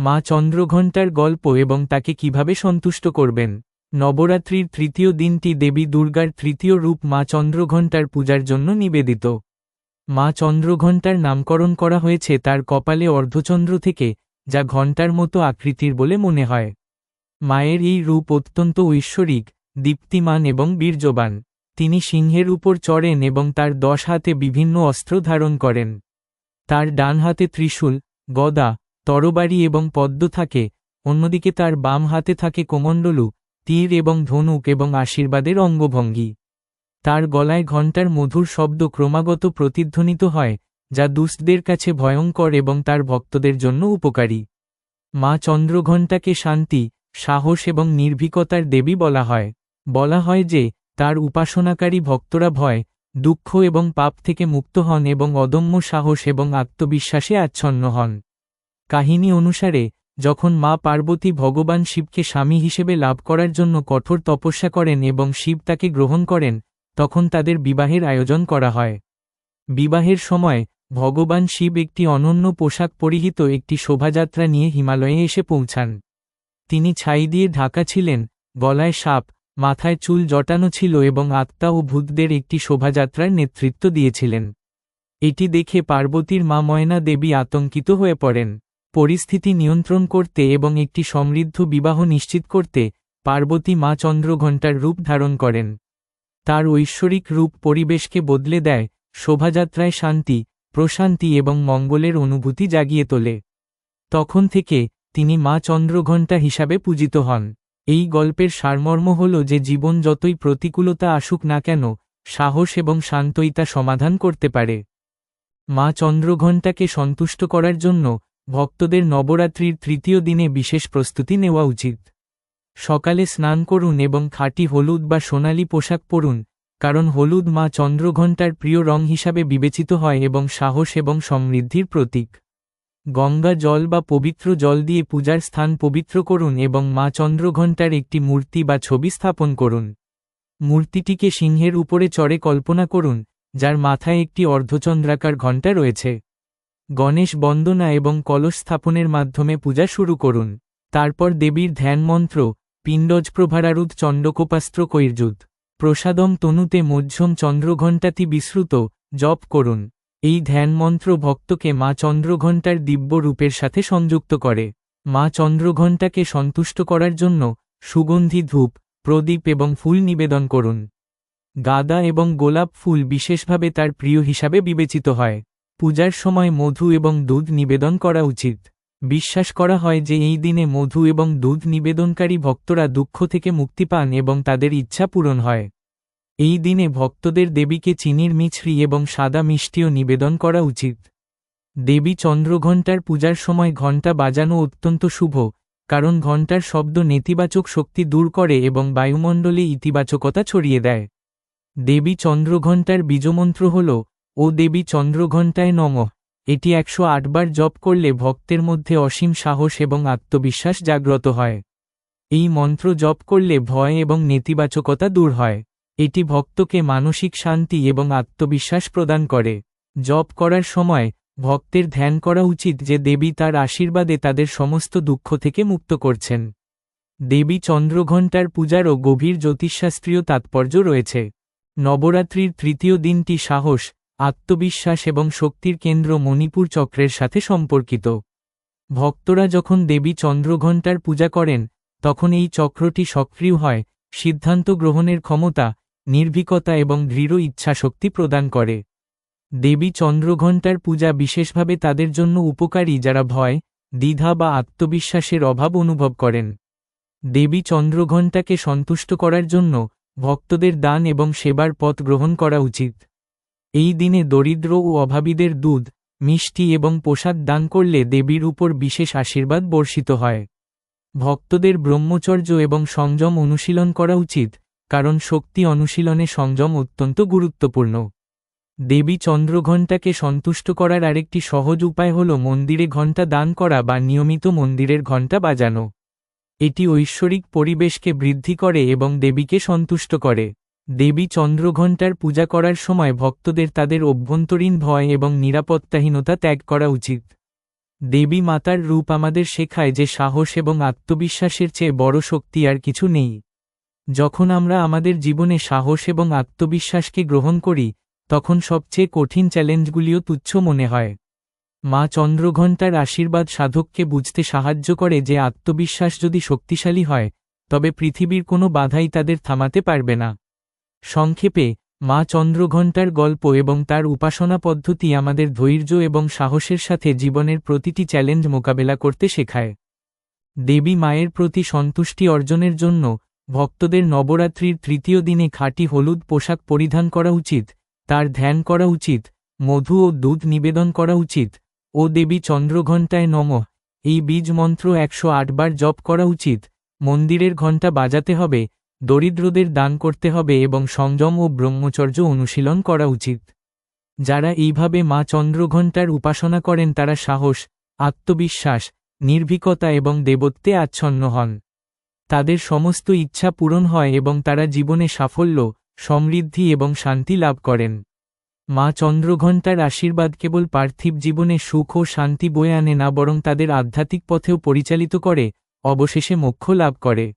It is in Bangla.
মা চন্দ্রঘণ্টার গল্প এবং তাকে কীভাবে সন্তুষ্ট করবেন। নবরাত্রির তৃতীয় দিনটি দেবী দুর্গার তৃতীয় রূপ মা চন্দ্রঘণ্টার পূজার জন্য নিবেদিত। মা চন্দ্রঘণ্টার নামকরণ করা হয়েছে তার কপালে অর্ধচন্দ্র থেকে, যা ঘণ্টার মতো আকৃতির বলে মনে হয়। মায়ের এই রূপ অত্যন্ত ঐশ্বরিক, দীপ্তিমান এবং বীর্যবান। তিনি সিংহের উপর চড়েন এবং তার দশ হাতে বিভিন্ন অস্ত্র ধারণ করেন। তার ডান হাতে ত্রিশূল, গদা তরবারি এবং পদ্ম থাকে, অন্যদিকে তার বাম হাতে থাকে কোমণ্ডলু, তীর এবং ধনুক এবং আশীর্বাদের অঙ্গভঙ্গি। তার গলায় ঘণ্টার মধুর শব্দ ক্রমাগত প্রতিধ্বনিত হয়, যা দুষ্টদের কাছে ভয়ঙ্কর এবং তার ভক্তদের জন্য উপকারী। মা চন্দ্রঘণ্টাকে শান্তি, সাহস এবং নির্ভীকতার দেবী বলা হয়। বলা হয় যে, তার উপাসনাকারী ভক্তরা ভয়, দুঃখ এবং পাপ থেকে মুক্ত হন এবং অদম্য সাহস এবং আত্মবিশ্বাসে আচ্ছন্ন হন। কাহিনী অনুসারে, যখন মা পার্বতী ভগবান শিবকে স্বামী হিসেবে লাভ করার জন্য কঠোর তপস্যা করেন এবং শিব তাকে গ্রহণ করেন, তখন তাদের বিবাহের আয়োজন করা হয়। বিবাহের সময়, ভগবান শিব একটি অনন্য পোশাক পরিহিত একটি শোভাযাত্রা নিয়ে হিমালয়ে এসে পৌঁছান। তিনি ছাই দিয়ে ঢাকা ছিলেন, গলায় সাপ, মাথায় চুল জটানো ছিল এবং আত্মা ও ভূতদের একটি শোভাযাত্রার নেতৃত্ব দিয়েছিলেন। এটি দেখে পার্বতীর মা ময়না দেবী আতঙ্কিত হয়ে পড়েন। পরিস্থিতি নিয়ন্ত্রণ করতে এবং একটি সমৃদ্ধ বিবাহ নিশ্চিত করতে পার্বতী মা চন্দ্রঘণ্টার রূপ ধারণ করেন। তার ঐশ্বরিক রূপ পরিবেশকে বদলে দেয়, শোভাযাত্রায় শান্তি, প্রশান্তি এবং মঙ্গলের অনুভূতি জাগিয়ে তোলে। তখন থেকে তিনি মা চন্দ্রঘণ্টা হিসাবে পূজিত হন। এই গল্পের সারমর্ম হল যে জীবন যতই প্রতিকূলতা আসুক না কেন, সাহস এবং শান্তই সমাধান করতে পারে। মা চন্দ্রঘণ্টাকে সন্তুষ্ট করার জন্য ভক্তদের নবরাত্রির তৃতীয় দিনে বিশেষ প্রস্তুতি নেওয়া উচিত। সকালে স্নান করুন এবং খাঁটি হলুদ বা সোনালি পোশাক পরুন, কারণ হলুদ মা চন্দ্রঘণ্টার প্রিয় রং হিসাবে বিবেচিত হয় এবং সাহস এবং সমৃদ্ধির প্রতীক। গঙ্গা জল বা পবিত্র জল দিয়ে পূজার স্থান পবিত্র করুন এবং মা চন্দ্রঘণ্টার একটি মূর্তি বা ছবি স্থাপন করুন। মূর্তিটিকে সিংহের উপরে চড়ে কল্পনা করুন, যার মাথায় একটি অর্ধচন্দ্রাকার ঘণ্টা রয়েছে। গণেশ বন্দনা এবং কলস স্থাপনের মাধ্যমে পূজা শুরু করুন। তারপর দেবীর ধ্যান মন্ত্র পিণ্ডজপ্রভারারুদ চণ্ডকোপাস্ত্র কৈর্যুদ। প্রসাদম তনুতে মধ্যম চন্দ্রঘণ্টাতি বিশ্রুত জপ করুন। এই ধ্যান মন্ত্র ভক্তকে মা চন্দ্রঘণ্টার দিব্য রূপের সাথে সংযুক্ত করে। মা চন্দ্রঘণ্টাকে সন্তুষ্ট করার জন্য সুগন্ধি ধূপ, প্রদীপ এবং ফুল নিবেদন করুন। গাদা এবং গোলাপ ফুল বিশেষভাবে তার প্রিয় হিসাবে বিবেচিত হয়। পূজার সময় মধু এবং দুধ নিবেদন করা উচিত। বিশ্বাস করা হয় যে এই দিনে মধু এবং দুধ নিবেদনকারী ভক্তরা দুঃখ থেকে মুক্তি পান এবং তাদের ইচ্ছা পূরণ হয়। এই দিনে ভক্তদের দেবীকে চিনির মিছরি এবং সাদা মিষ্টিও নিবেদন করা উচিত। দেবী চন্দ্রঘণ্টার পূজার সময় ঘণ্টা বাজানো অত্যন্ত শুভ, কারণ ঘণ্টার শব্দ নেতিবাচক শক্তি দূর করে এবং বায়ুমণ্ডলে ইতিবাচকতা ছড়িয়ে দেয়। দেবী চন্দ্রঘণ্টার বীজমন্ত্র হল ও দেবী চন্দ্রঘণ্টায় নম। এটি একশো আটবার জপ করলে ভক্তের মধ্যে অসীম সাহস এবং আত্মবিশ্বাস জাগ্রত হয়। এই মন্ত্র জপ করলে ভয় এবং নেতিবাচকতা দূর হয়। এটি ভক্তকে মানসিক শান্তি এবং আত্মবিশ্বাস প্রদান করে। জপ করার সময় ভক্তের ধ্যান করা উচিত যে দেবী তার আশীর্বাদে তাদের সমস্ত দুঃখ থেকে মুক্ত করছেন। দেবী চন্দ্রঘণ্টার পূজারও গভীর জ্যোতিষশাস্ত্রীয় তাৎপর্য রয়েছে। নবরাত্রির তৃতীয় দিনটি সাহস আত্মবিশ্বাস এবং শক্তির কেন্দ্র মণিপুর চক্রের সাথে সম্পর্কিত। ভক্তরা যখন দেবী চন্দ্রঘণ্টার পূজা করেন, তখন এই চক্রটি সক্রিয় হয়, সিদ্ধান্ত গ্রহণের ক্ষমতা, নির্ভীকতা এবং দৃঢ় ইচ্ছাশক্তি প্রদান করে। দেবী চন্দ্রঘণ্টার পূজা বিশেষভাবে তাদের জন্য উপকারী যারা ভয়, দ্বিধা বা আত্মবিশ্বাসের অভাব অনুভব করেন। দেবী চন্দ্রঘণ্টাকে সন্তুষ্ট করার জন্য ভক্তদের দান এবং সেবার পথ গ্রহণ করা উচিত। এই দিনে দরিদ্র ও অভাবীদের দুধ, মিষ্টি এবং প্রসাদ দান করলে দেবীর উপর বিশেষ আশীর্বাদ বর্ষিত হয়। ভক্তদের ব্রহ্মচর্য এবং সংযম অনুশীলন করা উচিত, কারণ শক্তি অনুশীলনে সংযম অত্যন্ত গুরুত্বপূর্ণ। দেবী চন্দ্রঘণ্টাকে সন্তুষ্ট করার আরেকটি সহজ উপায় হল মন্দিরে ঘণ্টা দান করা বা নিয়মিত মন্দিরের ঘণ্টা বাজানো। এটি ঐশ্বরিক পরিবেশকে বৃদ্ধি করে এবং দেবীকে সন্তুষ্ট করে। দেবী চন্দ্রঘণ্টার পূজা করার সময় ভক্তদের তাদের অভ্যন্তরীণ ভয় এবং নিরাপত্তাহীনতা ত্যাগ করা উচিত। দেবী মাতার রূপ আমাদের শেখায় যে সাহস এবং আত্মবিশ্বাসের চেয়ে বড় শক্তি আর কিছু নেই। যখন আমরা আমাদের জীবনে সাহস এবং আত্মবিশ্বাসকে গ্রহণ করি, তখন সবচেয়ে কঠিন চ্যালেঞ্জগুলিও তুচ্ছ মনে হয়। মা চন্দ্রঘণ্টার আশীর্বাদ সাধককে বুঝতে সাহায্য করে যে আত্মবিশ্বাস যদি শক্তিশালী হয়, তবে পৃথিবীর কোনো বাধাই তাদের থামাতে পারবে না। সংক্ষেপে, মা চন্দ্রঘণ্টার গল্প এবং তার উপাসনা পদ্ধতি আমাদের ধৈর্য এবং সাহসের সাথে জীবনের প্রতিটি চ্যালেঞ্জ মোকাবেলা করতে শেখায়। দেবী মায়ের প্রতি সন্তুষ্টি অর্জনের জন্য ভক্তদের নবরাত্রির তৃতীয় দিনে খাঁটি হলুদ পোশাক পরিধান করা উচিত, তার ধ্যান করা উচিত, মধু ও দুধ নিবেদন করা উচিত, ও দেবী চন্দ্রঘণ্টায় নম, এই বীজ মন্ত্র একশো বার জপ করা উচিত, মন্দিরের ঘণ্টা বাজাতে হবে দরিদ্রদের দান করতে হবে এবং সংযম ও ব্রহ্মচর্য অনুশীলন করা উচিত। যারা এইভাবে মা চন্দ্রঘণ্টার উপাসনা করেন তারা সাহস, আত্মবিশ্বাস, নির্ভীকতা এবং দেবত্বে আচ্ছন্ন হন। তাদের সমস্ত ইচ্ছা পূরণ হয় এবং তারা জীবনে সাফল্য, সমৃদ্ধি এবং শান্তি লাভ করেন। মা চন্দ্রঘণ্টার আশীর্বাদ কেবল পার্থিব জীবনে সুখ ও শান্তি বয়ে আনে না, বরং তাদের আধ্যাত্মিক পথেও পরিচালিত করে, অবশেষে মোক্ষ লাভ করে।